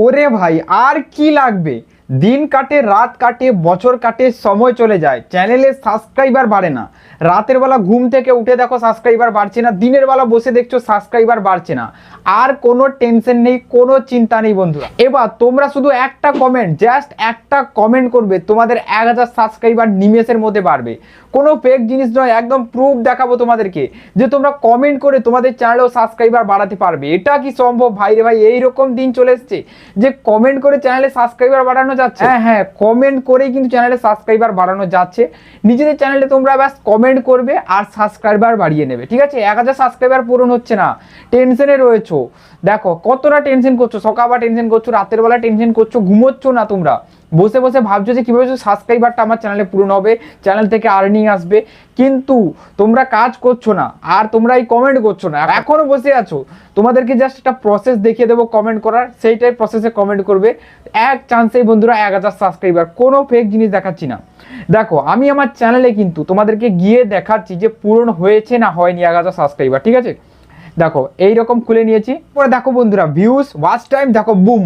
ওরে ভাই আর কি লাগবে? দিন কাটে, রাত কাটে, বছর কাটে, সময় চলে যায়। চ্যানেলে সাবস্ক্রাইবার বাড়ে না। রাতের বেলা ঘুম থেকে উঠে দেখো সাবস্ক্রাইবার বাড়ছে না। দিনের বেলা বসে দেখছ সাবস্ক্রাইবার বাড়ছে না। আর কোনো টেনশন নেই, কোনো চিন্তা নেই বন্ধুরা। এবার তোমরা শুধু একটা কমেন্ট জাস্ট একটা কমেন্ট করবে, তোমাদের এক হাজার সাবস্ক্রাইবার নিমেষের মধ্যে বাড়বে। কোনো ফেক জিনিস নয়, একদম প্রুফ দেখাবো তোমাদেরকে। যে তোমরা কমেন্ট করে তোমাদের চ্যানেলেও সাবস্ক্রাইবার বাড়াতে পারবে। এটা কি সম্ভব? ভাই রে ভাই, এইরকম দিন চলে এসছে যে কমেন্ট করে চ্যানেলে সাবস্ক্রাইবার বাড়ানো যাচ্ছে। হ্যাঁ হ্যাঁ কমেন্ট করেই কিন্তু চ্যানেলে সাবস্ক্রাইবার বাড়ানো যাচ্ছে। নিজেদের চ্যানেলে তোমরা ব্যাস কমেন্ট করবে আর সাবস্ক্রাইবার বাড়িয়ে নেবে, ঠিক আছে? এক হাজার সাবস্ক্রাইবার পূরণ হচ্ছে না। টেনশনে রয়েছো। দেখো, কতটা টেনশন করছ? সকালবেলা টেনশন করছ, রাতের বেলা টেনশন করছ, ঘুমোচ্ছ না তোমরা। বসে বসে ভাবছ যে কীভাবে সাবস্ক্রাইবারটা আমার চ্যানেলে পূরণ হবে চ্যানেল থেকে আর্নিং আসবে। কিন্তু তোমরা কাজ করছ না, আর তোমরা এই কমেন্ট করছ না। এখনও বসে আছো। তোমাদেরকে জাস্ট একটা প্রসেস দেখিয়ে দেবো কমেন্ট করার। সেইটাই প্রসেসে কমেন্ট করবে। এক চান্সেই বন্ধুরা এক হাজার সাবস্ক্রাইবার কোনো ফেক জিনিস দেখাচ্ছি না। দেখো, আমি আমার চ্যানেলে কিন্তু তোমাদেরকে গিয়ে দেখাচ্ছি যে পূরণ হয়েছে না হয়নি এক হাজার সাবস্ক্রাইবার ঠিক আছে? দেখো এই রকম খুলে নিয়েছি। পরে দেখো বন্ধুরা ভিউজ ওয়াচ টাইম দেখো বুম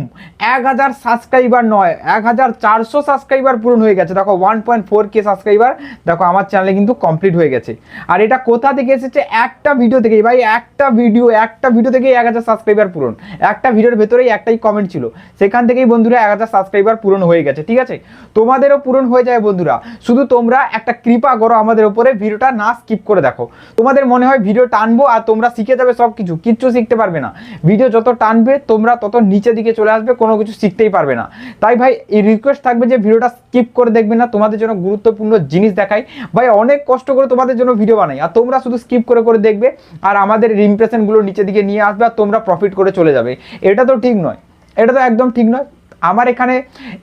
এক হাজার সাবস্ক্রাইবার নয়, এক হাজার চারশো সাবস্ক্রাইবার পূরণ হয়ে গেছে। দেখো one point four K subscriber দেখো, আমার চ্যানেলে কিন্তু কমপ্লিট হয়ে গেছে। আর এটা কোথা থেকে এসেছে? একটা ভিডিও থেকে ভাই, একটা ভিডিও একটা ভিডিও থেকেই এক হাজার সাবস্ক্রাইবার পূরণ। একটা ভিডিওর ভেতরেই একটাই কমেন্ট ছিল। সেখান থেকেই বন্ধুরা এক হাজার সাবস্ক্রাইবার পূরণ হয়ে গেছে, ঠিক আছে? তোমাদেরও পূরণ হয়ে যায় বন্ধুরা। শুধু তোমরা একটা কৃপা করো আমাদের উপরে, ভিডিওটা না স্কিপ করে দেখো। তোমাদের মনে হয় ভিডিও টানবো আর তোমরা শিখে যাবে সব কিছু কিচ্ছু শিখতে পারবে না। ভিডিও যত টানবে, তোমরা তত নিচে দিকে চলে আসবে, কোনো কিছু শিখতেই পারবে না। তাই ভাই, এই রিকোয়েস্ট থাকবে যে ভিডিওটা স্কিপ করে দেখবে না, তোমাদের জন্য গুরুত্বপূর্ণ জিনিস দেখাই। ভাই, অনেক কষ্ট করে তোমাদের জন্য ভিডিও বানাই, আর তোমরা শুধু স্কিপ করে করে দেখবে, আর আমাদের ইমপ্রেশনগুলো নিচে দিকে নিয়ে আসবে, আর তোমরা প্রফিট করে চলে যাবে। এটা তো ঠিক নয়। এটা তো একদম ঠিক নয়। আমার এখানে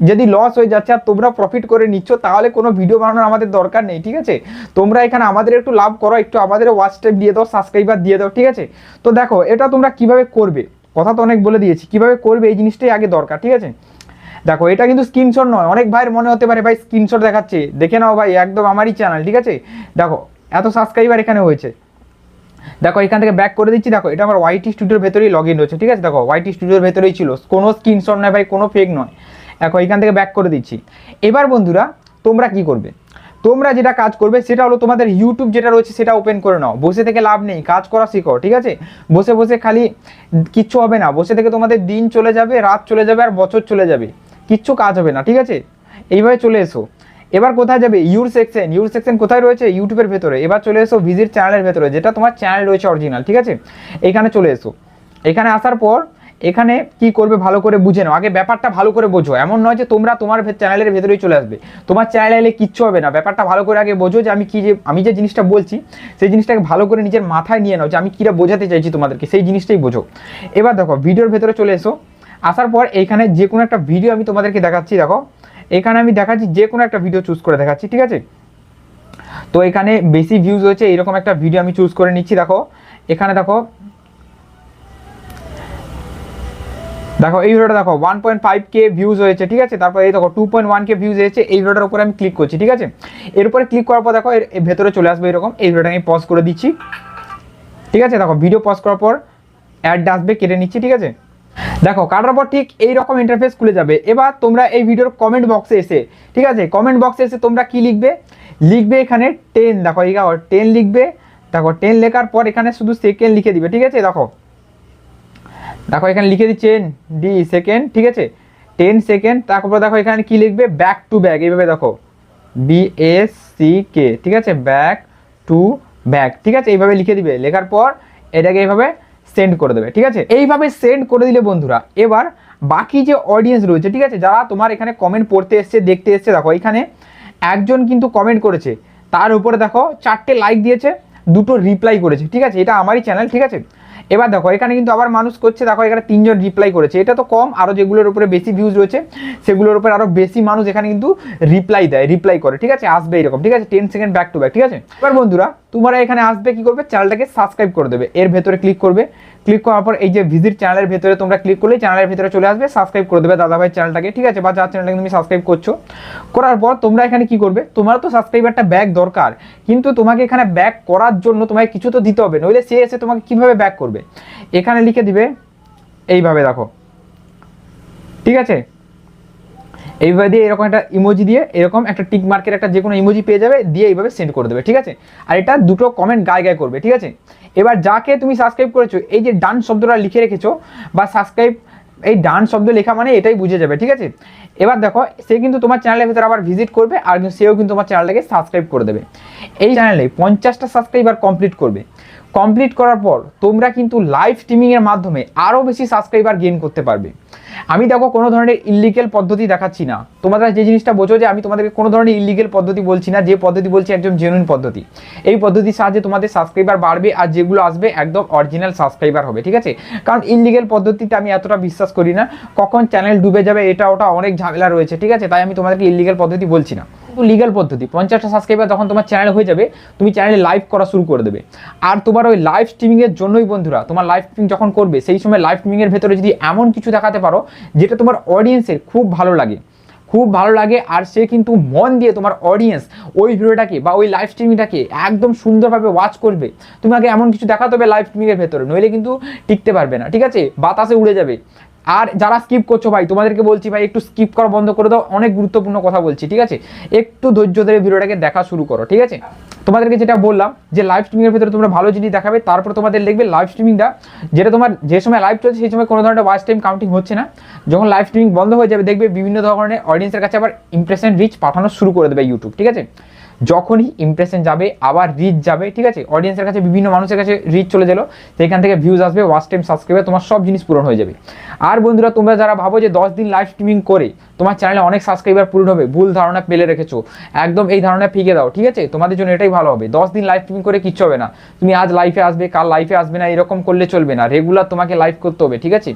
যদি লস হয়ে যাচ্ছে আর তোমরা প্রফিট করে নিচ্ছ, তাহলে কোনো ভিডিও বানানোর আমাদের দরকার নেই, ঠিক আছে? তোমরা এখানে আমাদের একটু লাভ করো, একটু আমাদের ওয়াচ দিয়ে দাও সাবস্ক্রাইবার দিয়ে দাও, ঠিক আছে? তো দেখো, এটা তোমরা কীভাবে করবে? কথা তো অনেক বলে দিয়েছি, কীভাবে করবে এই জিনিসটাই আগে দরকার, ঠিক আছে? দেখো, এটা কিন্তু স্ক্রিনশট নয়, অনেক ভাইয়ের মনে হতে পারে, ভাই স্ক্রিনশট দেখাচ্ছে। দেখে নাও ভাই, একদম আমারই চ্যানেল ঠিক আছে? দেখো, এত সাবস্ক্রাইবার এখানে হয়েছে। দেখো, এখান থেকে ব্যাক করে দিচ্ছি, দেখো, এটা আমার ওয়াইটি স্টুডিওর ভেতরেই লগ ইন হচ্ছে ঠিক আছে? দেখো ওয়াইটি স্টুডিওর ভেতরেই ছিল, কোনো স্ক্রিনশট নয় ভাই, কোনো ফেক নয়। দেখো, এখান থেকে ব্যাক করে দিচ্ছি। এবার বন্ধুরা, তোমরা কি করবে? তোমরা যেটা কাজ করবে, সেটা হলো তোমাদের ইউটিউব যেটা রয়েছে, সেটা ওপেন করে নাও। বসে থেকে লাভ নেই, কাজ করা শিখো, ঠিক আছে? বসে বসে খালি কিচ্ছু হবে না। বসে থেকে তোমাদের দিন চলে যাবে, রাত চলে যাবে, আর বছর চলে যাবে। কিচ্ছু কাজ হবে না, ঠিক আছে? এইভাবে চলে এসো। এবার কোথায় যাবে? ইউর সেকশন ইউর সেকশন কোথায় রয়েছে? ইউটিউবের ভেতরে। এবার চলে এসো ভিজিট চ্যানেলের ভেতরে, যেটা তোমার চ্যানেল রয়েছে অরিজিনাল ঠিক আছে? এখানে চলে এসো। এখানে আসার পর এখানে কি করবে ভালো করে বুঝে নাও। আগে ব্যাপারটা ভালো করে বোঝো। এমন নয় যে তোমরা তোমার চ্যানেলের ভেতরেই চলে আসবে। তোমার চ্যানেলে এলে কিচ্ছু হবে না। ব্যাপারটা ভালো করে আগে বোঝো যে আমি কি যে আমি যে জিনিসটা বলছি, সেই জিনিসটাকে ভালো করে নিজের মাথায় নিয়ে নাও যে আমি কিরা বোঝাতে চাইছি তোমাদেরকে। সেই জিনিসটাই বোঝো। এবার দেখো ভিডিওর ভেতরে চলে এসো। আসার পর এইখানে যে কোনো একটা ভিডিও আমি তোমাদেরকে দেখাচ্ছি, দেখো। এখানে আমি দেখাচ্ছি যে কোনো একটা ভিডিও চুজ করে দেখাচ্ছি, ঠিক আছে? তো এখানে বেশি ভিউজ হয়েছে, এরকম একটা ভিডিও আমি চুজ করে নিচ্ছি, দেখো। এখানে দেখো দেখো, এই ভিডিওটা দেখো one point five K views হয়েছে, ঠিক আছে? তারপর এই দেখো two point one K views হয়েছে, এই ভিডিওটার উপরে আমি ক্লিক করছি, ঠিক আছে? এর উপরে ক্লিক করার পর দেখো, এর ভেতরে চলে আসবে এরকম, এই ভিডিওটা আমি পজ করে দিচ্ছি, ঠিক আছে? দেখো ভিডিও পজ করার পর অ্যাড আসবে, কেটে নিচ্ছি, ঠিক আছে? দেখো কাটার পর ঠিক এই রকম ইন্টারফেস খুলে যাবে। এবার তোমরা এই ভিডিওর কমেন্ট বক্সে এসে, ঠিক আছে? কমেন্ট বক্সে এসে তোমরা কি লিখবে? লিখবে এখানে টেন দেখো, এই টেন লিখবে। দেখো টেন লেখার পর এখানে শুধু সেকেন্ড লিখে দিবে, ঠিক আছে? দেখো। দেখো, এখানে লিখে দিচ্ছেন ডি সেকেন্ড ঠিক আছে? টেন সেকেন্ড তারপর দেখো, এখানে কি লিখবে? ব্যাক টু ব্যাক এইভাবে দেখো। বি এস সি কে ঠিক আছে? ব্যাক টু ব্যাক ঠিক আছে? এইভাবে লিখে দিবে। লেখার পর এটাকে এইভাবে সেন্ড করে দেবে, ঠিক আছে? এইভাবে সেন্ড করে দিলে বন্ধুরা, এবার বাকি যে অডিয়েন্স রয়েছে, ঠিক আছে? যারা তোমার এখানে কমেন্ট পড়তে এসছে, দেখতে এসছে, দেখো, এখানে একজন কিন্তু কমেন্ট করেছে। তার উপরে দেখো, চারটে লাইক দিয়েছে, দুটো রিপ্লাই করেছে, ঠিক আছে? এটা আমারই চ্যানেল ঠিক আছে? এবার দেখো, এখানে কিন্তু আবার মানুষ করছে, দেখো এখানে তিনজন রিপ্লাই করেছে। এটা তো কম আরও যেগুলোর উপরে বেশি ভিউজ রয়েছে, সেগুলোর উপরে আরও বেশি মানুষ এখানে কিন্তু রিপ্লাই দেয় রিপ্লাই করে, ঠিক আছে? আসবে এরকম, ঠিক আছে? Ten second back to back ঠিক আছে? এবার বন্ধুরা, তোমরা এখানে আসবে কি করবে? চ্যানেলটাকে সাবস্ক্রাইব করে দেবে, এর ভেতরে ক্লিক করবে। ক্লিক করার পর এই যে ভিজিট চ্যানেলের ভিতরে তোমরা ক্লিক করলে চ্যানেলের ভিতরে চলে আসবে সাবস্ক্রাইব করে দেবে দাদাভাই চ্যানেলটাকে ঠিক আছে? বা যার চ্যানেলটাকে তুমি সাবস্ক্রাইব করছ। করার পর তোমরা এখানে কি করবে? তোমার তো সাবস্ক্রাইবারটা ব্যাক দরকার। কিন্তু তোমাকে এখানে ব্যাক করার জন্য তোমাকে কিছু তো দিতে হবে। নইলে সে এসে তোমাকে কীভাবে ব্যাক করবে? এখানে লিখে দিবে, এইভাবে দেখো। ঠিক আছে? এইভাবে দিয়ে এরকম একটা ইমোজি দিয়ে এরকম একটা টিক মার্কের একটা যে কোনো ইমোজি পেয়ে যাবে, দিয়ে এইভাবে সেন্ড করে দেবে, ঠিক আছে? আর এটা দুটো কমেন্ট গায়ে গায়ে করবে, ঠিক আছে? এবার যাকে তুমি সাবস্ক্রাইব করেছ, এই যে ডান শব্দটা লিখে রেখেছো, বা সাবস্ক্রাইব এই ডান শব্দ লেখা মানে এটাই বুঝে যাবে, ঠিক আছে? এবার দেখো, সে কিন্তু তোমার চ্যানেলের ভিতরে আবার ভিজিট করবে, আর সেও কিন্তু তোমার চ্যানেলটাকে সাবস্ক্রাইব করে দেবে। এই চ্যানেলে পঞ্চাশটা সাবস্ক্রাইবার কমপ্লিট করবে। কমপ্লিট করার পর তোমরা কিন্তু লাইভ স্ট্রিমিংয়ের মাধ্যমে আরও বেশি সাবস্ক্রাইবার গেইন করতে পারবে। আমি দেখো কোনো ধরনের ইলিগেল পদ্ধতি দেখাচ্ছি না। তোমরা যে জিনিসটা বোঝো যে আমি তোমাদেরকে কোনো ধরনের ইলিগেল পদ্ধতি বলছি না, যে পদ্ধতি বলছি একদম জেনুইন পদ্ধতি। এই পদ্ধতির সাহায্যে তোমাদের সাবস্ক্রাইবার বাড়বে আর যেগুলো আসবে একদম অরিজিনাল সাবস্ক্রাইবার হবে, ঠিক আছে? কারণ ইলিগেল পদ্ধতিতে আমি এতটা বিশ্বাস করি না। কখন চ্যানেল ডুবে যাবে এটা ওটা অনেক ঝামেলা রয়েছে, ঠিক আছে? তাই আমি তোমাদেরকে ইলিগেল পদ্ধতি বলছি না। কিন্তু লিগাল পদ্ধতি। পঞ্চাশটা সাবস্ক্রাইবার যখন তোমার চ্যানেল হয়ে যাবে, তুমি চ্যানেলে লাইভ করা শুরু করে দেবে। আর তোমার ওই লাইভ স্ট্রিমিংয়ের জন্যই বন্ধুরা, তোমার লাইভ স্ট্রিমিং যখন করবে, সেই সময় লাইভ স্ট্রিমিংয়ের ভেতরে যদি এমন কিছু দেখাতে পারো, যেটা তোমার অডিয়েন্সের খুব ভালো লাগে। খুব ভালো লাগে, আর সে কিন্তু মন দিয়ে তোমার অডিয়েন্স ওই ভিডিওটাকে বা ওই লাইভ স্ট্রিমিংটাকে একদম সুন্দরভাবে ওয়াচ করবে। তুমি আগে এমন কিছু দেখাতে হবে লাইভ স্ট্রিমিংয়ের ভেতরে, নইলে কিন্তু টিকতে পারবে না, ঠিক আছে? বাতাসে উড়ে যাবে। আর যারা স্কিপ করছ ভাই, তোমাদেরকে বলছি ভাই, একটু স্কিপ করা বন্ধ করে দাও, অনেক গুরুত্বপূর্ণ কথা বলছি, ঠিক আছে? একটু ধৈর্য ধরে ভিডিওটাকে দেখা শুরু করো, ঠিক আছে? তোমাদেরকে যেটা বললাম যে লাইভ স্ট্রিমিংয়ের ভিতরে তোমরা ভালো জিনিস দেখাবে, তারপর তোমাদের দেখবে লাইভ স্ট্রিমিংটা যেটা তোমার যে সময় লাইভ চলছে, সেই সময় কোনো ধরনের ওয়াচ টাইম কাউন্টিং হচ্ছে না। যখন লাইভ স্ট্রিমিং বন্ধ হয়ে যাবে, দেখবে বিভিন্ন ধরনের অডিয়েন্সের কাছে আবার ইমপ্রেশন রিচ পাঠানো শুরু করে দেবে ইউটিউব ঠিক আছে? যখনই ইমপ্রেশন যাবে, আবার রিচ যাবে, ঠিক আছে? অডিয়েন্সের কাছে, বিভিন্ন মানুষের কাছে রিচ চলে গেলো সেখান থেকে ভিউজ আসবে ওয়াচ টাইম সাবস্ক্রাইবার তোমার সব জিনিস পূরণ হয়ে যাবে। আর বন্ধুরা, তোমরা যারা ভাবো যে দশ দিন লাইভ স্ট্রিমিং করে, তোমার চ্যানেলে অনেক সাবস্ক্রাইবার পূরণ হবে, ভুল ধারণা পেলে রেখেছো, একদম এই ধারণা ফিকে দাও, ঠিক আছে? তোমাদের জন্য এটাই ভালো হবে। দশ দিন লাইভ স্ট্রিমিং করে কিচ্ছু হবে না। তুমি আজ লাইফে আসবে, কাল লাইফে আসবে না, এরকম করলে চলবে না। রেগুলার তোমাকে লাইভ করতে হবে, ঠিক আছে?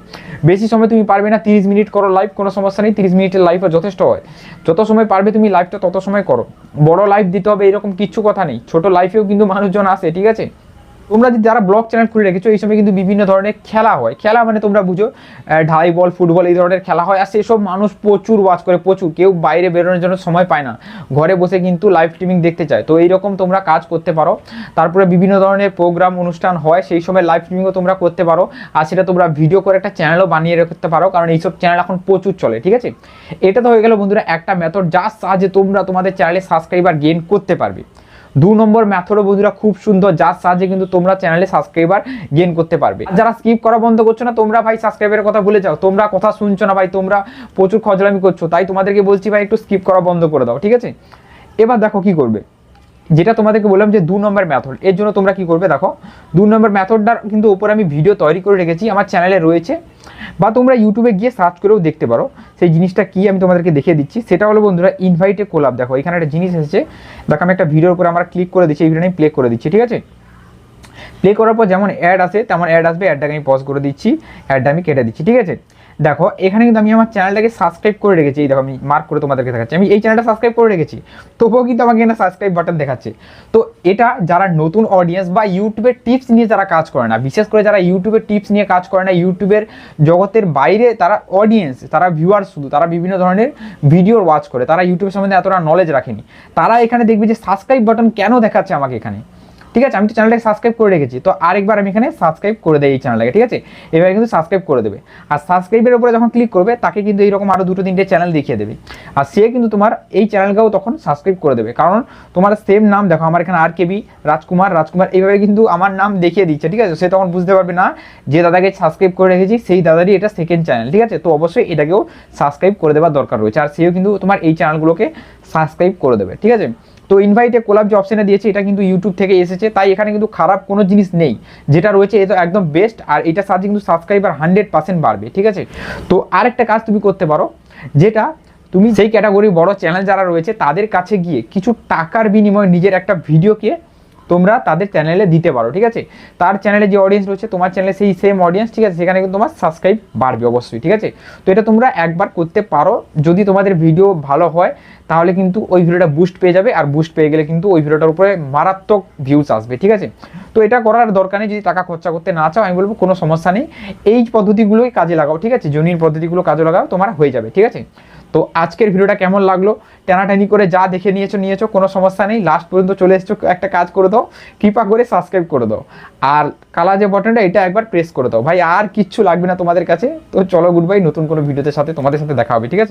বেশি সময় তুমি পারবে না, তিরিশ মিনিট করো লাইভ কোনো সমস্যা নেই, তিরিশ মিনিটের লাইফও যথেষ্ট হয়। যত সময় পারবে তুমি লাইভটা তত সময় করো। বড় লাইভ দিতে হবে এরকম কিছু কথা নেই। ছোট লাইফেও কিন্তু মানুষজন আসে ঠিক আছে? তোমরা যদি যারা ব্লগ চ্যানেল খুলে রেখেছো, এই সময় কিন্তু বিভিন্ন ধরনের খেলা হয়। খেলা মানে তোমরা বুঝো ঢাই বল ফুটবল এই ধরনের খেলা হয়, আর সেসব মানুষ প্রচুর ওয়াচ করে, প্রচুর। কেউ বাইরে বেরোনোর জন্য সময় পায় না। ঘরে বসে কিন্তু লাইভ স্ট্রিমিং দেখতে চায়। তো এইরকম তোমরা কাজ করতে পারো। তারপরে বিভিন্ন ধরনের প্রোগ্রাম অনুষ্ঠান হয়, সেই সময় লাইভ স্ট্রিমিংও তোমরা করতে পারো। আর সেটা তোমরা ভিডিও করে একটা চ্যানেলও বানিয়ে রাখতে পারো, কারণ এইসব চ্যানেল এখন প্রচুর চলে, ঠিক আছে? এটা তো হয়ে গেল বন্ধুরা, একটা মেথড যার সাহায্যে তোমরা তোমাদের চ্যানেলে সাবস্ক্রাইবার গেইন করতে পারবে। দু নম্বর ম্যাথডও বন্ধুরা খুব সুন্দর, যার সাহায্যে কিন্তু তোমরা চ্যানেলে সাবস্ক্রাইবার গেন করতে পারবে। যারা স্কিপ করা বন্ধ করছ না, তোমরা ভাই সাবস্ক্রাইবারের কথা ভুলে যাও। তোমরা কথা শুনছো না ভাই, তোমরা প্রচুর খজলামি করছ। তাই তোমাদেরকে বলছি ভাই, একটু স্কিপ করা বন্ধ করে দাও, ঠিক আছে? এবার দেখো কি করবে। যেটা তোমাদেরকে বললাম যে দু নম্বর মেথড এর জন্য তোমরা কি করবে দেখো, দু নম্বর মেথডটার কিন্তু উপরে আমি ভিডিও তৈরি করে রেখেছি, আমার চ্যানেলে রয়েছে। বা তোমরা ইউটিউবে গিয়ে সার্চ করেও দেখতে পারো, সেই জিনিসটা কি আমি তোমাদেরকে দেখিয়ে দিচ্ছি। সেটা হলো বন্ধুরা ইনভাইটে কোলাপ দেখো, এখানে একটা জিনিস এসেছে। দেখো, আমি একটা ভিডিওর উপর আমরা ক্লিক করে দিচ্ছি, এই ভিডিও আমি প্লে করে দিচ্ছি, ঠিক আছে? প্লে করার পর যেমন অ্যাড আসে, তেমন অ্যাড আসবে অ্যাডটাকে আমি পজ করে দিচ্ছি অ্যাডটা আমি কেটে দিচ্ছি, ঠিক আছে? দেখো, এখানে কিন্তু আমি আমার চ্যানেলটাকে সাবস্ক্রাইব করে রেখেছি। এই দেখো, আমি মার্ক করে তোমাদেরকে দেখাচ্ছি। আমি এই চ্যানেলটা সাবস্ক্রাইব করে রেখেছি। তবুও কিন্তু আমাকে এখানে সাবস্ক্রাইব বাটন দেখাচ্ছে। তো এটা যারা নতুন অডিয়েন্স বা ইউটিউবের টিপস নিয়ে যারা কাজ করে না, বিশেষ করে যারা ইউটিউবের টিপস নিয়ে কাজ করে না ইউটিউবের জগতের বাইরে তারা অডিয়েন্স তারা ভিউয়ার শুধু, তারা বিভিন্ন ধরনের ভিডিও ওয়াচ করে, তারা ইউটিউবের সম্বন্ধে এতটা নলেজ রাখেনি। তারা এখানে দেখবে যে সাবস্ক্রাইব বাটন কেন দেখাচ্ছে আমাকে এখানে? ঠিক আছে, আমি তো চ্যানেলটাকে সাবস্ক্রাইব করে রেখেছি, তো আরেকবার আমি এখানে সাবস্ক্রাইব করে দেই এই চ্যানেলটাকে ঠিক আছে? এবারে কিন্তু সাবস্ক্রাইব করে দেবে। আর সাবস্ক্রাইবের উপরে যখন ক্লিক করবে, তাকে কিন্তু এইরকম আরও দুটো তিনটে চ্যানেল দেখিয়ে দেবে। আর সে কিন্তু তোমার এই চ্যানেলকেও তখন সাবস্ক্রাইব করে দেবে। কারণ তোমার সেম নাম, দেখো, আমার এখানে আর কেবি রাজকুমার রাজকুমার, এইভাবে কিন্তু আমার নাম দেখিয়ে দিচ্ছে, ঠিক আছে? সে তখন বুঝতে পারবে, না, যে দাদাকে সাবস্ক্রাইব করে রেখেছি, সেই দাদারই এটা সেকেন্ড চ্যানেল ঠিক আছে? তো অবশ্যই এটাকেও সাবস্ক্রাইব করে দেওয়ার দরকার রয়েছে। আর সেও কিন্তু তোমার এই চ্যানেলগুলোকে সাবস্ক্রাইব করে দেবে, ঠিক আছে? তো ইনভাইটে কোলাপ যে অপশানে দিয়েছে, এটা কিন্তু ইউটিউব থেকে এসেছে, তাই এখানে কিন্তু খারাপ কোনো জিনিস নেই। যেটা রয়েছে এটা একদম বেস্ট আর এটা সাহায্যে কিন্তু সাবস্ক্রাইবার হান্ড্রেড পার্সেন্ট বাড়বে, ঠিক আছে? তো আরেকটা কাজ তুমি করতে পারো, যেটা তুমি সেই ক্যাটাগরি বড় চ্যানেল যারা রয়েছে, তাদের কাছে গিয়ে কিছু টাকার বিনিময়ে নিজের একটা ভিডিওকে তোমরা তাদের চ্যানেলে দিতে পারো, ঠিক আছে? তার চ্যানেলে যে অডিয়েন্স রয়েছে, তোমার চ্যানেলে সেই সেম অডিয়েন্স ঠিক আছে? সেখানে কিন্তু তোমার সাবস্ক্রাইব বাড়বে অবশ্যই, ঠিক আছে? তো এটা তোমরা একবার করতে পারো। যদি তোমাদের ভিডিও ভালো হয়, তাহলে কিন্তু ওই ভিডিওটা বুস্ট পেয়ে যাবে, আর বুস্ট পেয়ে গেলে কিন্তু ওই ভিডিওটার উপরে মারাত্মক ভিউজ আসবে, ঠিক আছে? তো এটা করার দরকার নেই, যদি টাকা খরচা করতে না চাও, আমি বলব কোনো সমস্যা নেই। এই পদ্ধতিগুলোই কাজে লাগাও, ঠিক আছে? জনির পদ্ধতিগুলো কাজে লাগাও, তোমার হয়ে যাবে, ঠিক আছে? তো আজকের ভিডিওটা কেমন লাগল? টানাটানি করে যা দেখে নিয়েছো নিয়েছো, কোনো সমস্যা নেই। লাস্ট পর্যন্ত চলে এসছো, একটা কাজ করে দাও। কৃপা করে সাবস্ক্রাইব করে দাও। আর কালা যে বটনটা এটা একবার প্রেস করে দাও। ভাই, আর কিচ্ছু লাগবে না তোমাদের কাছে। তো চলো গুড বাই নতুন কোনো ভিডিওতে সাথে তোমাদের সাথে দেখা হবে, ঠিক আছে?